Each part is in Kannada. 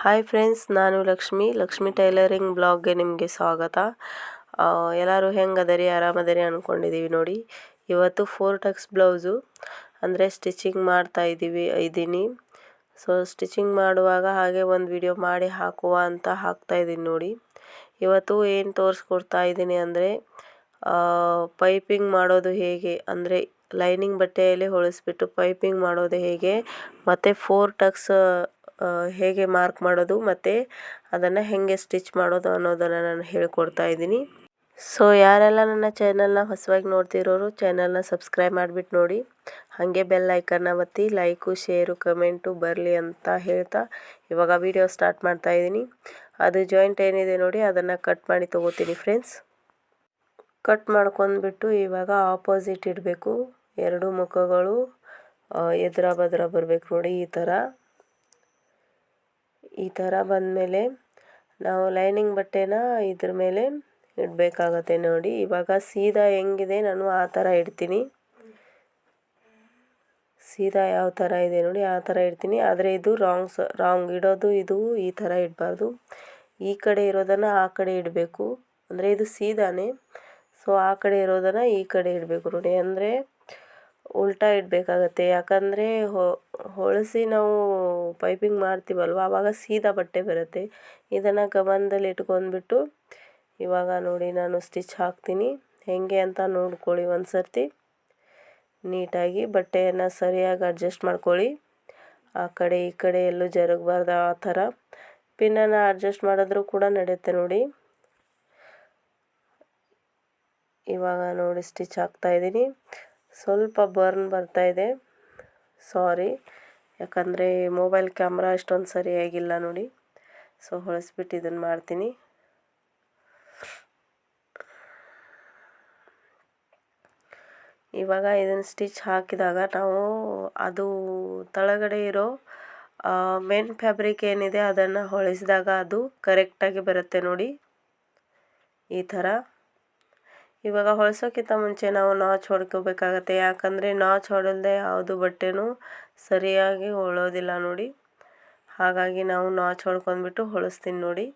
ಹಾಯ್ ಫ್ರೆಂಡ್ಸ್ ನಾನು ಲಕ್ಷ್ಮಿ ಲಕ್ಷ್ಮಿ ಟೈಲರಿಂಗ್ ಬ್ಲಾಗ್ಗೆ ನಿಮಗೆ ಸ್ವಾಗತ. ಎಲ್ಲರೂ ಹೆಂಗದರಿ, ಆರಾಮದರಿ ಅಂದ್ಕೊಂಡಿದ್ದೀವಿ ನೋಡಿ. ಇವತ್ತು ಫೋರ್ ಟಕ್ಸ್ ಬ್ಲೌಸು, ಅಂದರೆ ಸ್ಟಿಚಿಂಗ್ ಮಾಡ್ತಾ ಇದ್ದೀವಿ ಇದ್ದೀನಿ ಸೊ ಸ್ಟಿಚಿಂಗ್ ಮಾಡುವಾಗ ಹಾಗೆ ಒಂದು ವಿಡಿಯೋ ಮಾಡಿ ಹಾಕುವ ಅಂತ ಹಾಕ್ತಾ ಇದ್ದೀನಿ ನೋಡಿ. ಇವತ್ತು ಏನು ತೋರಿಸ್ಕೊಡ್ತಾ ಇದ್ದೀನಿ ಅಂದರೆ ಪೈಪಿಂಗ್ ಮಾಡೋದು ಹೇಗೆ, ಅಂದರೆ ಲೈನಿಂಗ್ ಬಟ್ಟೆಯಲ್ಲಿ ಹೊಳಿಸ್ಬಿಟ್ಟು ಪೈಪಿಂಗ್ ಮಾಡೋದು ಹೇಗೆ, ಮತ್ತು ಫೋರ್ ಟಕ್ಸ್ ಹೇಗೆ ಮಾರ್ಕ್ ಮಾಡೋದು ಮತ್ತು ಅದನ್ನು ಹೇಗೆ ಸ್ಟಿಚ್ ಮಾಡೋದು ಅನ್ನೋದನ್ನು ನಾನು ಹೇಳ್ಕೊಡ್ತಾ ಇದ್ದೀನಿ. ಸೊ ಯಾರೆಲ್ಲ ನನ್ನ ಚಾನಲ್ನ ಹೊಸವಾಗಿ ನೋಡ್ತಿರೋರು ಚಾನಲ್ನ ಸಬ್ಸ್ಕ್ರೈಬ್ ಮಾಡಿಬಿಟ್ಟು ನೋಡಿ. ಹಾಗೆ ಬೆಲ್ ಐಕನ್ನ ಒತ್ತಿ ಲೈಕು ಶೇರು ಕಮೆಂಟು ಬರಲಿ ಅಂತ ಹೇಳ್ತಾ ಇವಾಗ ವಿಡಿಯೋ ಸ್ಟಾರ್ಟ್ ಮಾಡ್ತಾ ಇದ್ದೀನಿ. ಅದು ಜಾಯಿಂಟ್ ಏನಿದೆ ನೋಡಿ, ಅದನ್ನು ಕಟ್ ಮಾಡಿ ತೊಗೋತೀನಿ ಫ್ರೆಂಡ್ಸ್ ಕಟ್ ಮಾಡ್ಕೊಂಡ್ಬಿಟ್ಟು ಇವಾಗ ಆಪೋಸಿಟ್ ಇಡಬೇಕು. ಎರಡು ಮುಖಗಳು ಎದುರ ಬದ್ರ ಬರಬೇಕು ನೋಡಿ ಈ ಥರ ಈ ಥರ ಬಂದಮೇಲೆ ನಾವು ಲೈನಿಂಗ್ ಬಟ್ಟೆನ ಇದ್ರ ಮೇಲೆ ಇಡಬೇಕಾಗತ್ತೆ ನೋಡಿ. ಇವಾಗ ಸೀದಾ ಹೆಂಗಿದೆ ನಾನು ಆ ಥರ ಇಡ್ತೀನಿ. ಸೀದಾ ಯಾವ ಥರ ಇದೆ ನೋಡಿ, ಆ ಥರ ಇಡ್ತೀನಿ. ಆದರೆ ಇದು ರಾಂಗ್ ಸ ರಾಂಗ್ ಇಡೋದು, ಇದು ಈ ಥರ ಇಡಬಾರ್ದು. ಈ ಕಡೆ ಇರೋದನ್ನು ಆ ಕಡೆ ಇಡಬೇಕು. ಅಂದರೆ ಇದು ಸೀದಾನೇ. ಸೊ ಆ ಕಡೆ ಇರೋದನ್ನು ಈ ಕಡೆ ಇಡಬೇಕು ನೋಡಿ. ಅಂದರೆ ಉಲ್ಟಾ ಇಡಬೇಕಾಗತ್ತೆ. ಯಾಕಂದರೆ ಹೊಳಿಸಿ ನಾವು ಪೈಪಿಂಗ್ ಮಾಡ್ತೀವಲ್ವ? ಆವಾಗ ಸೀದಾ ಬಟ್ಟೆ ಬರುತ್ತೆ. ಇದನ್ನು ಗಮನದಲ್ಲಿ ಇಟ್ಕೊಂಡ್ಬಿಟ್ಟು ಇವಾಗ ನೋಡಿ ನಾನು ಸ್ಟಿಚ್ ಹಾಕ್ತೀನಿ. ಹೇಗೆ ಅಂತ ನೋಡ್ಕೊಳ್ಳಿ ಒಂದು ಸರ್ತಿ ನೀಟಾಗಿ ಬಟ್ಟೆಯನ್ನು ಸರಿಯಾಗಿ ಅಡ್ಜಸ್ಟ್ ಮಾಡ್ಕೊಳ್ಳಿ. ಆ ಕಡೆ ಈ ಕಡೆ ಎಲ್ಲೂ ಜರುಗಬಾರ್ದು ಆ ಥರ. ಪಿನ್ನನ್ನು ಅಡ್ಜಸ್ಟ್ ಮಾಡಿದ್ರೂ ಕೂಡ ನಡೆಯುತ್ತೆ ನೋಡಿ. ಇವಾಗ ನೋಡಿ ಸ್ಟಿಚ್ ಹಾಕ್ತಾ ಇದ್ದೀನಿ. ಸ್ವಲ್ಪ ಬರ್ನ್ ಬರ್ತಾ ಇದೆ. ಸಾರಿ. ಯಾಕಂದರೆ ಮೊಬೈಲ್ ಕ್ಯಾಮ್ರಾ ಅಷ್ಟೊಂದು ಸರಿಯಾಗಿಲ್ಲ ನೋಡಿ. ಸೊ ಹೊಳಸ್ಬಿಟ್ಟು ಇದನ್ನು ಮಾಡ್ತೀನಿ. ಇವಾಗ ಇದನ್ನು ಸ್ಟಿಚ್ ಹಾಕಿದಾಗ ನಾವು ಅದು ತಳಗಡೆ ಇರೋ ಮೇನ್ ಫ್ಯಾಬ್ರಿಕ್ ಏನಿದೆ ಅದನ್ನು ಹೊಳಿಸಿದಾಗ ಅದು ಕರೆಕ್ಟಾಗಿ ಬರುತ್ತೆ ನೋಡಿ. ಈ ಥರ. ಇವಾಗ ಹೊಳ್ಸೋಕ್ಕಿಂತ ಮುಂಚೆ ನಾವು ನಾಚ್ ಹೊಡ್ಕೋಬೇಕಾಗತ್ತೆ. ಯಾಕಂದರೆ ನಾಚ್ ಹೊಡೆಲ್ದೆ ಯಾವುದು ಬಟ್ಟೆನೂ ಸರಿಯಾಗಿ ಹೊಳೋದಿಲ್ಲ ನೋಡಿ. ಹಾಗಾಗಿ ನಾವು ನಾಚ್ ಹೊಡ್ಕೊಂಡ್ಬಿಟ್ಟು ಹೊಳಿಸ್ತೀನಿ ನೋಡಿ.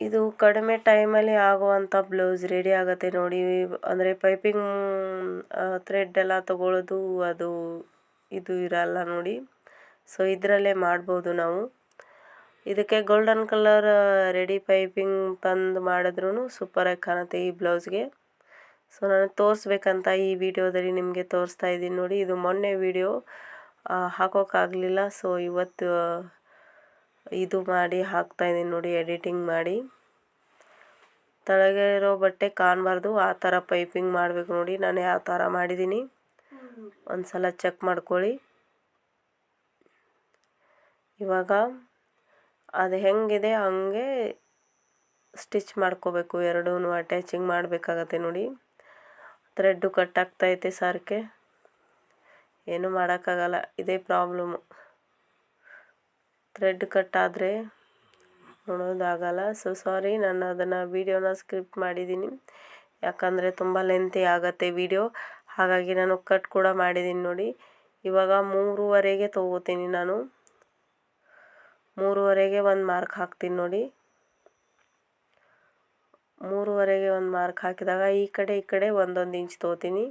ಇದು ಕಡಿಮೆ ಟೈಮಲ್ಲಿ ಆಗುವಂಥ ಬ್ಲೌಸ್ ರೆಡಿ ಆಗುತ್ತೆ ನೋಡಿ. ಅಂದರೆ ಪೈಪಿಂಗ್ ಥ್ರೆಡ್ ಎಲ್ಲ ತಗೊಳ್ಳೋದು ಅದು ಇದು ಇರಲ್ಲ ನೋಡಿ. ಸೊ ಇದರಲ್ಲೇ ಮಾಡ್ಬೋದು ನಾವು. ಇದಕ್ಕೆ ಗೋಲ್ಡನ್ ಕಲರ್ ರೆಡಿ ಪೈಪಿಂಗ್ ತಂದು ಮಾಡಿದ್ರೂ ಸೂಪರಾಗಿ ಕಾಣುತ್ತೆ ಈ ಬ್ಲೌಸ್ಗೆ ಸೊ ನಾನು ತೋರಿಸ್ಬೇಕಂತ ಈ ವಿಡಿಯೋದಲ್ಲಿ ನಿಮಗೆ ತೋರಿಸ್ತಾ ಇದ್ದೀನಿ ನೋಡಿ. ಇದು ಮೊನ್ನೆ ವಿಡಿಯೋ ಹಾಕೋಕ್ಕಾಗಲಿಲ್ಲ ಸೊ ಇವತ್ತು, ಇದು ಮಾಡಿ ಹಾಕ್ತಾ ಇದ್ದೀನಿ ನೋಡಿ ಎಡಿಟಿಂಗ್ ಮಾಡಿ. ತಳಗೆ ಇರೋ ಬಟ್ಟೆ ಕಾಣಬಾರ್ದು. ಆ ಥರ ಪೈಪಿಂಗ್ ಮಾಡಬೇಕು ನೋಡಿ. ನಾನು ಯಾವ ಥರ ಮಾಡಿದ್ದೀನಿ? ಒಂದು ಸಲ ಚೆಕ್ ಮಾಡ್ಕೊಳ್ಳಿ. ಇವಾಗ ಅದು ಹೆಂಗಿದೆ ಹಂಗೆ ಸ್ಟಿಚ್ ಮಾಡ್ಕೋಬೇಕು. ಎರಡೂ ಅಟ್ಯಾಚಿಂಗ್ ಮಾಡಬೇಕಾಗತ್ತೆ ನೋಡಿ. ಥ್ರೆಡ್ಡು ಕಟ್ ಆಗ್ತೈತೆ ಸಾರ್ಕೆ ಏನೂ ಮಾಡೋಕ್ಕಾಗಲ್ಲ, ಇದೇ ಪ್ರಾಬ್ಲಮ್ಮು ಥ್ರೆಡ್ ಕಟ್ ಆದರೆ ನೋಡೋದಾಗಲ್ಲ ಸೊ ಸಾರಿ ನಾನು ಅದನ್ನು ವೀಡಿಯೋನ ಸ್ಕ್ರಿಪ್ಟ್ ಮಾಡಿದ್ದೀನಿ. ಯಾಕಂದರೆ ತುಂಬ ಲೆಂತಿ ಆಗುತ್ತೆ ವಿಡಿಯೋ. ಹಾಗಾಗಿ ನಾನು ಕಟ್ ಕೂಡ ಮಾಡಿದ್ದೀನಿ ನೋಡಿ. ಇವಾಗ ಮೂರುವರೆಗೆ ತೊಗೋತೀನಿ ನಾನು. ಮೂರುವರೆಗೆ ಒಂದು ಮಾರ್ಕ್ ಹಾಕ್ತೀನಿ ನೋಡಿ. ಮೂರುವರೆಗೆ ಒಂದು ಮಾರ್ಕ್ ಹಾಕಿದಾಗ ಈ ಕಡೆ ಈ ಕಡೆ ಒಂದೊಂದು ಇಂಚ್ ತೊಗೋತೀನಿ.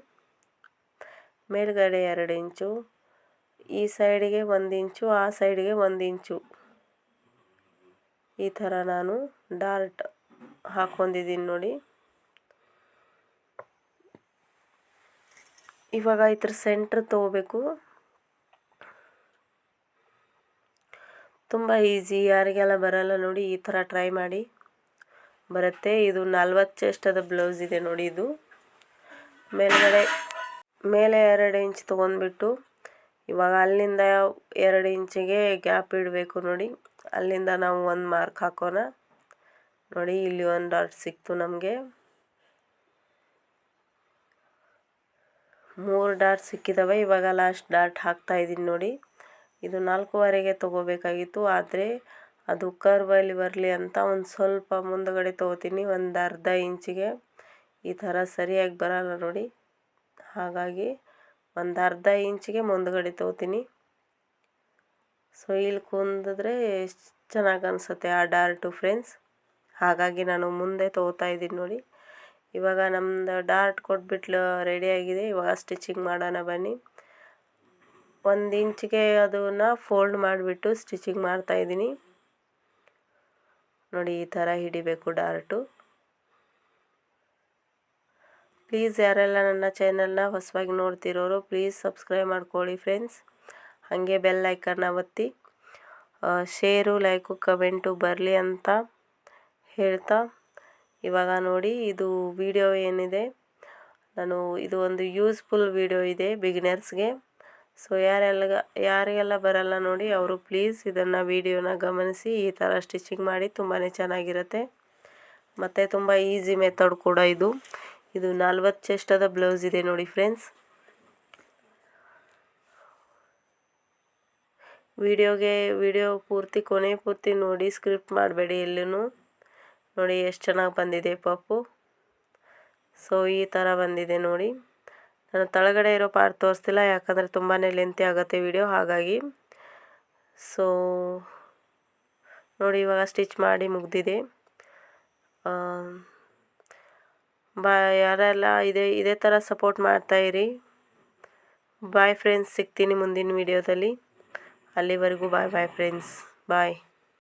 ಮೇಲ್ಗಡೆ ಎರಡು ಇಂಚು, ಈ ಸೈಡಿಗೆ ಒಂದು ಇಂಚು, ಆ ಸೈಡಿಗೆ ಒಂದು ಇಂಚು. ಈ ಥರ ನಾನು ಡಾರ್ಟ್ ಹಾಕ್ಕೊಂಡಿದ್ದೀನಿ ನೋಡಿ. ಇವಾಗ ಇದ್ರ ಸೆಂಟ್ರ್ ತೊಗೋಬೇಕು. ತುಂಬ ಈಸಿ. ಯಾರಿಗೆಲ್ಲ ಬರಲ್ಲ ನೋಡಿ ಈ ಥರ ಟ್ರೈ ಮಾಡಿ. ಬರುತ್ತೆ. ಇದು ನಲ್ವತ್ತು ಚೆಸ್ಟದ ಬ್ಲೌಸ್ ಇದೆ ನೋಡಿ ಇದು. ಮೇಲ್ಗಡೆ, ಮೇಲೆ ಎರಡು ಇಂಚ್ ತೊಗೊಂಡ್ಬಿಟ್ಟು, ಇವಾಗ ಅಲ್ಲಿಂದ ಎರಡು ಇಂಚಿಗೆ ಗ್ಯಾಪ್ ಇಡಬೇಕು ನೋಡಿ. ಅಲ್ಲಿಂದ ನಾವು ಒಂದು ಮಾರ್ಕ್ ಹಾಕೋಣ. ನೋಡಿ, ಇಲ್ಲಿ ಒಂದು ಡಾಟ್ ಸಿಕ್ತು ನಮಗೆ. ಮೂರು ಡಾಟ್ ಸಿಕ್ಕಿದಾವೆ. ಇವಾಗ ಲಾಸ್ಟ್ ಡಾಟ್ ಹಾಕ್ತಾ ಇದ್ದೀನಿ ನೋಡಿ. ಇದು ನಾಲ್ಕೂವರೆಗೆ ತಗೋಬೇಕಾಗಿತ್ತು, ಆದರೆ ಅದು ಕರ್ವಲ್ಲಿ ಬರಲಿ ಅಂತ ಒಂದು ಸ್ವಲ್ಪ ಮುಂದುಗಡೆ ತೊಗೋತೀನಿ, ಒಂದು ಅರ್ಧ ಇಂಚಿಗೆ. ಈ ಥರ ಸರಿಯಾಗಿ ಬರಲ್ಲ ನೋಡಿ. ಹಾಗಾಗಿ ಒಂದು ಅರ್ಧ ಇಂಚಿಗೆ ಮುಂದುಗಡೆ ತೊಗೋತೀನಿ. ಸೊ ಇಲ್ಲಿ ಕುಂದಿದ್ರೆ ಚೆನ್ನಾಗಿ ಅನಿಸುತ್ತೆ ಆ ಡಾರ್ಟು ಫ್ರೆಂಡ್ಸ್. ಹಾಗಾಗಿ ನಾನು ಮುಂದೆ ತೊಗೋತಾ ಇದ್ದೀನಿ ನೋಡಿ. ಇವಾಗ ನಮ್ಮದು ಡಾರ್ಟ್ ಕೊಟ್ಬಿಟ್ಲು ರೆಡಿಯಾಗಿದೆ ಇವಾಗ ಸ್ಟಿಚಿಂಗ್ ಮಾಡೋಣ ಬನ್ನಿ. ಒಂದು ಇಂಚಿಗೆ ಅದನ್ನು ಫೋಲ್ಡ್ ಮಾಡಿಬಿಟ್ಟು ಸ್ಟಿಚಿಂಗ್ ಮಾಡ್ತಾಯಿದ್ದೀನಿ ನೋಡಿ ಈ ಥರ ಹಿಡಿಬೇಕು ಡಾರ್ಟು. ಪ್ಲೀಸ್ ಯಾರೆಲ್ಲ ನನ್ನ ಚಾನಲ್ನ ಹೊಸವಾಗಿ ನೋಡ್ತಿರೋರು ಪ್ಲೀಸ್ ಸಬ್ಸ್ಕ್ರೈಬ್ ಮಾಡ್ಕೊಳ್ಳಿ ಫ್ರೆಂಡ್ಸ್. ಹಾಗೆ ಬೆಲ್ ಐಕನ್ನ ಒತ್ತಿ. ಶೇರು ಲೈಕು ಕಮೆಂಟು ಬರಲಿ ಅಂತ ಹೇಳ್ತಾ. ಇವಾಗ ನೋಡಿ ಇದು ವಿಡಿಯೋ ಏನಿದೆ. ನಾನು ಇದು ಒಂದು ಯೂಸ್ಫುಲ್ ವಿಡಿಯೋ ಇದೆ ಬಿಗಿನರ್ಸ್ಗೆ ಸೊ ಯಾರೆಲ್ಲ ಯಾರಿಗೆಲ್ಲ ಬರಲ್ಲ ನೋಡಿ ಅವರು ಪ್ಲೀಸ್ ಇದನ್ನು ವೀಡಿಯೋನ ಗಮನಿಸಿ, ಈ ಥರ ಸ್ಟಿಚಿಂಗ್ ಮಾಡಿ ತುಂಬಾ ಚೆನ್ನಾಗಿರುತ್ತೆ. ಮತ್ತು ತುಂಬ ಈಸಿ ಮೆಥಡ್ ಕೂಡ ಇದು. ಇದು ನಲ್ವತ್ತು ಚೆಷ್ಟದ ಬ್ಲೌಸ್ ಇದೆ ನೋಡಿ ಫ್ರೆಂಡ್ಸ್ ವಿಡಿಯೋಗೆ, ವಿಡಿಯೋ ಪೂರ್ತಿ, ಕೊನೆ ಪೂರ್ತಿ ನೋಡಿ ಸ್ಕ್ರಿಪ್ಟ್ ಮಾಡಬೇಡಿ ಎಲ್ಲೂ ನೋಡಿ ಎಷ್ಟು ಚೆನ್ನಾಗಿ ಬಂದಿದೆ ಪಪ್ಪು. ಸೊ ಈ ಥರ ಬಂದಿದೆ ನೋಡಿ. ನಾನು ತಳಗಡೆ ಇರೋ ಪಾರ್ಟ್ ತೋರಿಸ್ತಿಲ್ಲ, ಯಾಕಂದರೆ ತುಂಬಾ ಲೆಂತಿ ಆಗುತ್ತೆ ವಿಡಿಯೋ ಹಾಗಾಗಿ. ಸೊ ನೋಡಿ ಇವಾಗ ಸ್ಟಿಚ್ ಮಾಡಿ ಮುಗ್ದಿದೆ. ಬಾ, ಯಾರೆಲ್ಲ ಇದೇ ಇದೇ ಥರ ಸಪೋರ್ಟ್ ಮಾಡ್ತಾಯಿರಿ ಬಾಯ್ ಫ್ರೆಂಡ್ಸ್ ಸಿಗ್ತೀನಿ ಮುಂದಿನ ವಿಡಿಯೋದಲ್ಲಿ ಅಲ್ಲಿವರೆಗೂ ಬಾಯ್ ಬಾಯ್ ಫ್ರೆಂಡ್ಸ್ ಬಾಯ್